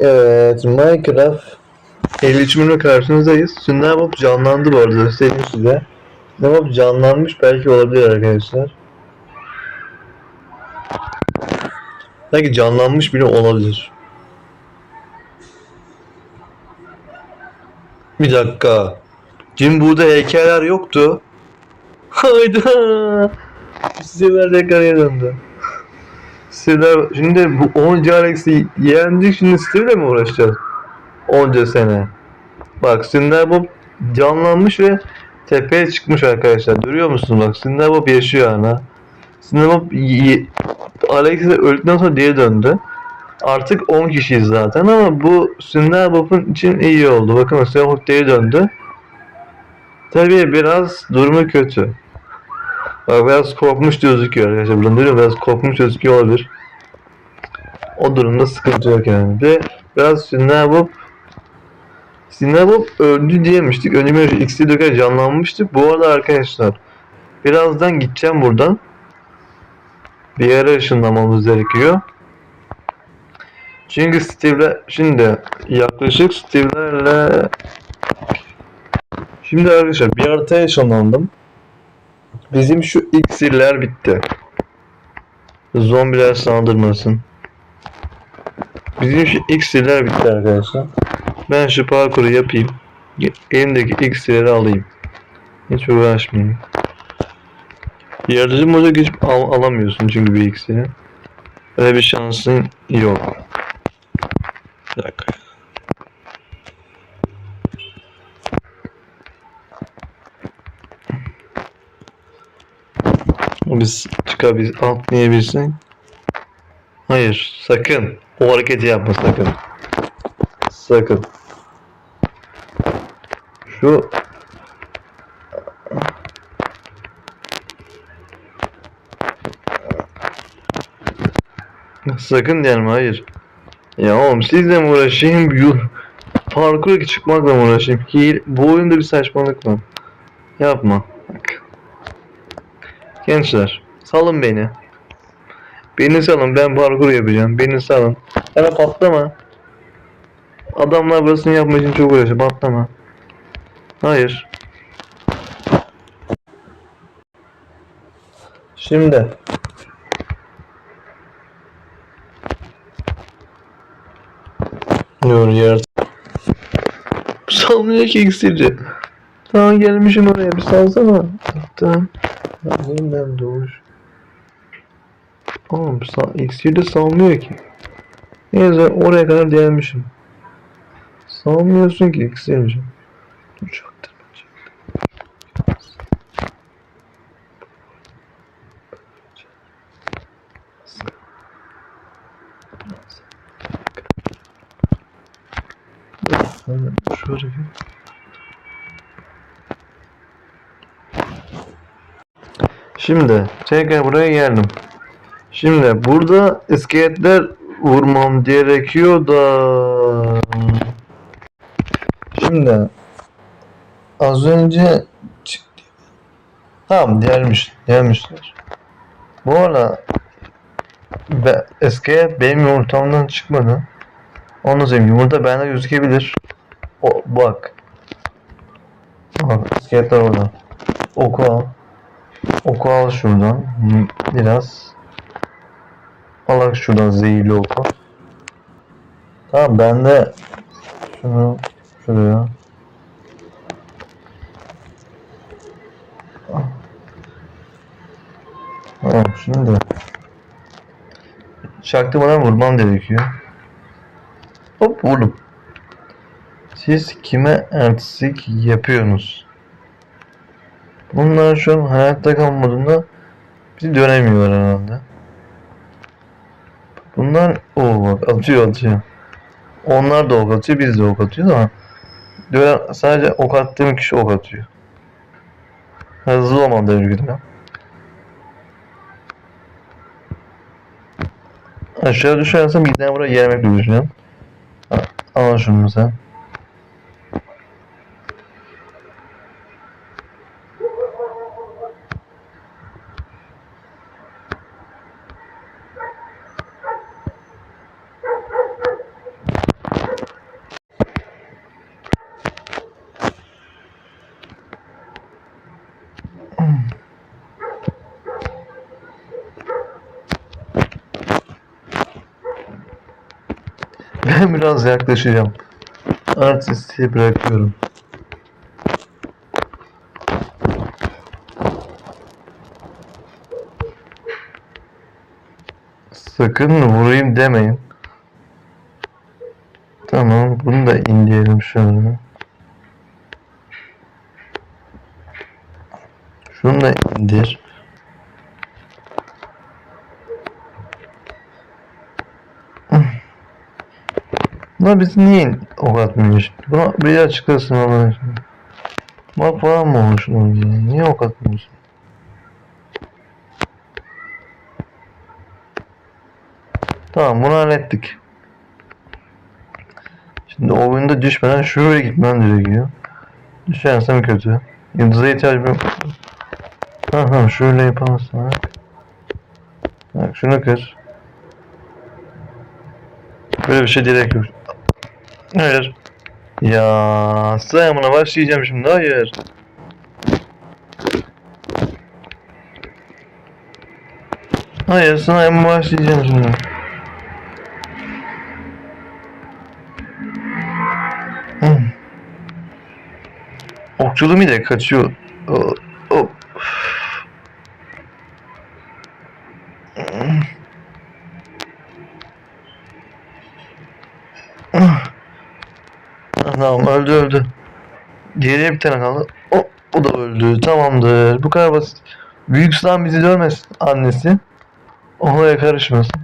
Evet, Minecraft 53 bölümle karşınızdayız. Sünder Bob canlandı bu arada göstereyim size. Sünder Bob canlanmış belki olabilir arkadaşlar. Belki canlanmış bile olabilir. Bir dakika. Burada heykeller yoktu. Hayda. Sizler tekrar döndü. Sizler şimdi bu 10 Alex'i yendik şimdi Steve'le mi uğraşacağız? Onca sene. Bak Cinder Bob canlanmış ve tepeye çıkmış arkadaşlar. Görüyor musunuz bak Cinder Bob yaşıyor hala. Cinder Bob y- Alex de öldükten sonra geri döndü. Artık 10 kişiyiz zaten ama bu Cinder Bob'un için iyi oldu. Bakın Bob geri döndü. Tabii biraz durumu kötü. Bak biraz korkmuş gözüküyor arkadaşlar. Buradan görüyor? Biraz korkmuş gözüküyor olabilir. O durumda sıkıntı yok yani. Ve biraz Sinner Bob Sinner Bob öldü diyemiştik. Bir X'i döker canlanmıştık. Bu arada arkadaşlar birazdan gideceğim buradan. Bir yere ışınlamamız gerekiyor. Çünkü Steve'le şimdi yaklaşık Steve'lerle Şimdi arkadaşlar bir haritaya ışınlandım. Bizim şu iksirler bitti. Zombiler saldırmasın. Bizim şu iksirler bitti arkadaşlar. Ben şu parkuru yapayım. Elimdeki iksirleri alayım. Hiç uğraşmayayım. Yaratıcı moda geçip al alamıyorsun çünkü bir iksiri. Öyle bir şansın yok. Bir dakika. Biz çıkabil atlayabilsin. Hayır, sakın. O hareketi yapma sakın. Sakın. Şu Sakın gelme hayır. Ya oğlum sizle mi uğraşayım? Parkura çıkmakla mı uğraşayım? Hile, bu oyunda bir saçmalık var. Yapma. Gençler, salın beni. Beni salın, ben parkur yapacağım. Beni salın. Hemen patlama. Adamlar burasını yapmak için çok uğraşıyor. Patlama. Hayır. Şimdi. Dur yer. Salmıyor ki iksirci. Tamam gelmişim oraya bir salsana. Tamam. Yeniden doğuş. Oğlum iksir de salmıyor ki. Neyse oraya kadar gelmişim. Salmıyorsun ki iksirci. Hemen Şöyle bir Şimdi tekrar buraya geldim. Şimdi burada iskeletler vurmam gerekiyor da Şimdi az önce çıktı. Tamam gelmiş gelmişler. Bu arada be, iskelet benim yumurtamdan çıkmadı. Onu söyleyeyim yumurta bende gözükebilir. O, bak. Bak iskeletler orada. Oku al. Oku al şuradan. Biraz. Al şuradan zehirli oku. Tamam ben de şunu şuraya. Tamam şimdi çaktırmadan vurmam gerekiyor. Hop vurdum. Siz kime artistik yapıyorsunuz? Bunlar şu an hayatta kalmadığında bizi dönemiyor herhalde. Bunlar o bak atıyor atıyor. Onlar da ok atıyor biz de ok atıyoruz ama dönen, sadece ok attığım kişi ok atıyor. Hızlı olmam gerekiyor. Aşağı düşersem tane buraya gelmekle düşünüyorum. Al şunu sen. Ben biraz yaklaşacağım. Artisti bırakıyorum. Sakın vurayım demeyin. Tamam, bunu da indirelim şöyle. Şunu da indir. Bunlar bizi niye ok atmıyor şimdi? Buna bir açıklasın Allah aşkına. Bak falan mı olmuş ya? Niye ok atmıyorsun? Tamam bunu hallettik. Şimdi oyunda düşmeden şuraya gitmem gerekiyor. Düşersem kötü. Yıldıza ihtiyacım yok. Ha ha şöyle yaparsak. Bak şunu kır. Böyle bir şey direkt yok. Hayır. Ya sayımına başlayacağım şimdi. Hayır. Hayır sayımına başlayacağım şimdi. Hmm. Okçuluğum ile kaçıyor. O- o- Ah, Tamam öldü öldü. Geriye bir tane kaldı. O, o da öldü. Tamamdır. Bu kadar basit. Büyük Sılan bizi dövmesin annesi. Olaya karışmasın.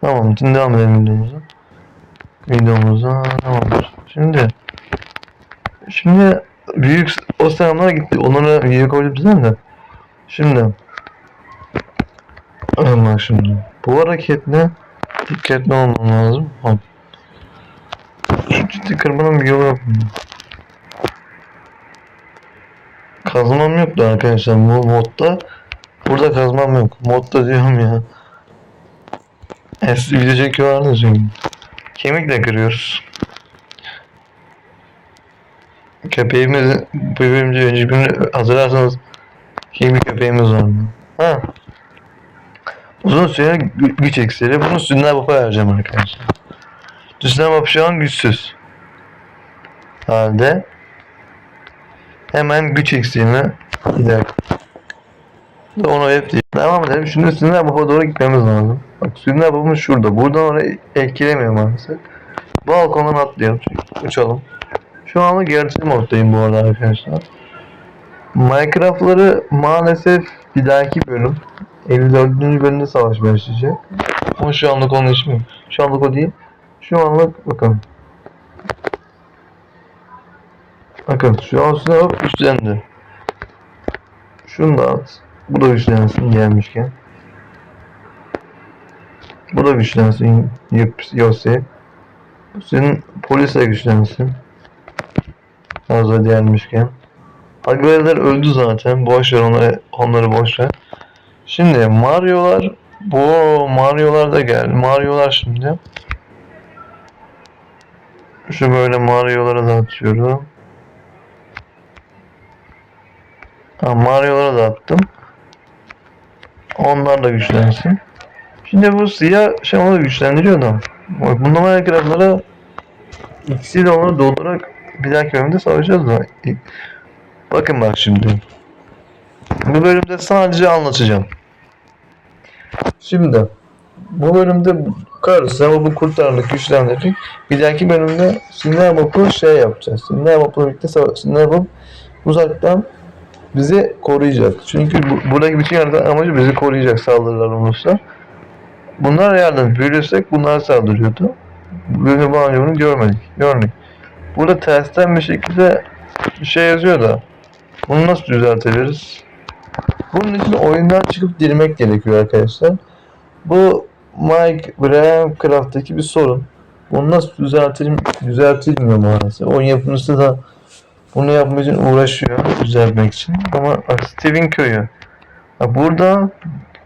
Tamam şimdi devam edelim videomuza. Videomuza tamamdır. Şimdi Şimdi büyük o selamlar gitti. Onlara video koyabiliriz de. Şimdi ama şimdi bu hareketle dikkatli olmam lazım. Bak. Ciddi kırmanın bir yolu yok? Kazmam yoktu arkadaşlar bu modda. Burada kazmam yok. Modda diyorum ya. Eski video çekiyorlardı çünkü. Kemikle kırıyoruz. Köpeğimiz, bebeğimizi önce bir hazırlarsanız kim bir köpeğimiz var? Ha. Uzun süre gü- güç ekseri. Bunu Sünder Baba vereceğim arkadaşlar. Şu an güçsüz. Halde hemen güç eksiğine gider. Ve Onu hep değil. Devam edelim. Şimdi Sünder Baba doğru gitmemiz lazım. Bak Sünder Baba'mız şurada. Buradan oraya etkilemiyor maalesef. Balkondan atlayalım. Uçalım. Şu anda gerçek moddayım bu arada arkadaşlar. Minecraft'ları maalesef bir dahaki bölüm 54. bölümde savaş başlayacak. Ama şu anlık onun yok. Şu anlık o değil. Şu anlık bakın. Bakın şu an hop güçlendi. Şunu da at. Bu da güçlensin gelmişken. Bu da güçlensin. Yossi. Senin polise güçlensin. Hazır gelmişken. Agverler öldü zaten. Boş ver onları, onları boş ver. Şimdi Mario'lar bu Mario'lar da geldi. Mario'lar şimdi. Şu böyle Mario'lara da atıyorum. Ha, Mario'lara da attım. Onlar da güçlensin. Şimdi bu siyah şey onu güçlendiriyor da. Bak Bunda Minecraft'lara ikisi de onu doldurarak bir dahaki bölümde savaşacağız da. Bakın bak şimdi. Bu bölümde sadece anlatacağım. Şimdi bu bölümde karısı ama bu kurtarlık güçlendirdik. Bir dahaki bölümde Sinner Bob'u şey yapacağız. Sinner Bob'la birlikte savaş. Sinner Bob uzaktan bizi koruyacak. Çünkü bu, buradaki bütün yaratan amacı bizi koruyacak saldırılar olursa. Bunlar yardım büyülürsek bunlar saldırıyordu. Bölümde bu önce bunu görmedik. Görmedik. Burada tersten bir şekilde şey yazıyor da bunu nasıl düzeltebiliriz? Bunun için oyundan çıkıp girmek gerekiyor arkadaşlar. Bu Mike Graham Craft'taki bir sorun. Bunu nasıl düzeltilim, düzeltilmiyor maalesef. Oyun yapımcısı da bunu yapmak için uğraşıyor düzeltmek için. Ama Steven köyü. Burada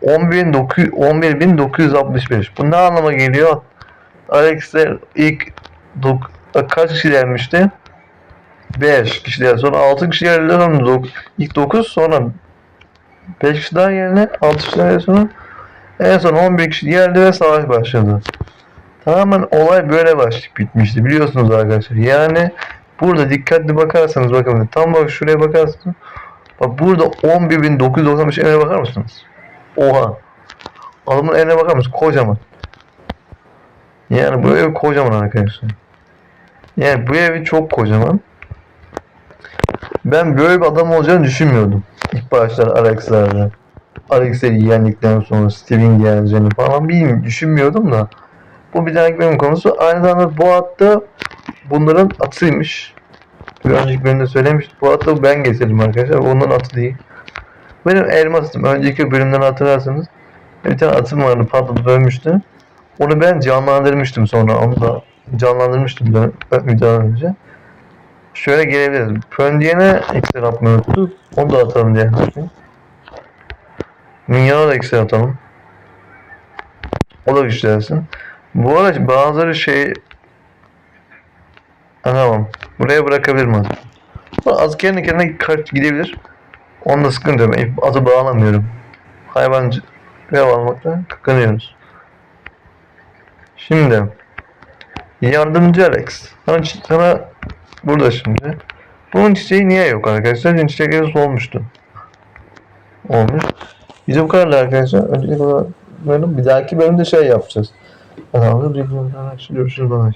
11.900 11.965. Bu ne anlama geliyor? Alex'ler ilk dok- kaç kişi gelmişti? 5 kişiler sonra 6 kişi geldiler sonra ilk 9 sonra 5 kişi daha geldi 6 kişi daha sonra en son 11 kişi geldi ve savaş başladı. Tamamen olay böyle başlayıp bitmişti biliyorsunuz arkadaşlar. Yani burada dikkatli bakarsanız bakın tam bak şuraya bakarsanız bak burada 11.995 emeğe bakar mısınız? Oha. Adamın eline bakar mısınız? Kocaman. Yani bu ev kocaman arkadaşlar. Yani bu evi çok kocaman. Ben böyle bir adam olacağını düşünmüyordum. İlk başlar Alex'lerde. Alex'leri yendikten sonra Steven geleceğini falan bilmiyorum. Düşünmüyordum da. Bu bir dahaki bölüm konusu. Aynı zamanda bu hatta bunların atıymış. Bir önceki bölümde söylemiştim. Bu hatta ben getirdim arkadaşlar. Onların atı değil. Benim elmasım. Önceki bölümden hatırlarsanız bir tane atım vardı patladı ölmüştü. Onu ben canlandırmıştım sonra. Onu da canlandırmıştım da videodan önce. Şöyle gelebiliriz. Pöndiyene ekstra atmayı unuttuk. Onu da atalım diye. Minyona da ekstra atalım. O da güçlensin. Bu arada bazıları şey... Ha, Tamam. Buraya bırakabilirim az. Az kendi kendine kaç gidebilir. Onda sıkıntı yok. Atı bağlamıyorum. Hayvancı ve almakta kıkanıyoruz. Şimdi yardımcı Alex. Sana, sana burada şimdi. Bunun çiçeği niye yok arkadaşlar? Çünkü çiçekleri solmuştu. Olmuş. Bize bu kadar arkadaşlar. Önceki bölüm bir dahaki bölümde şey yapacağız. Tamamdır. Bir bölümden görüşürüz. Bye.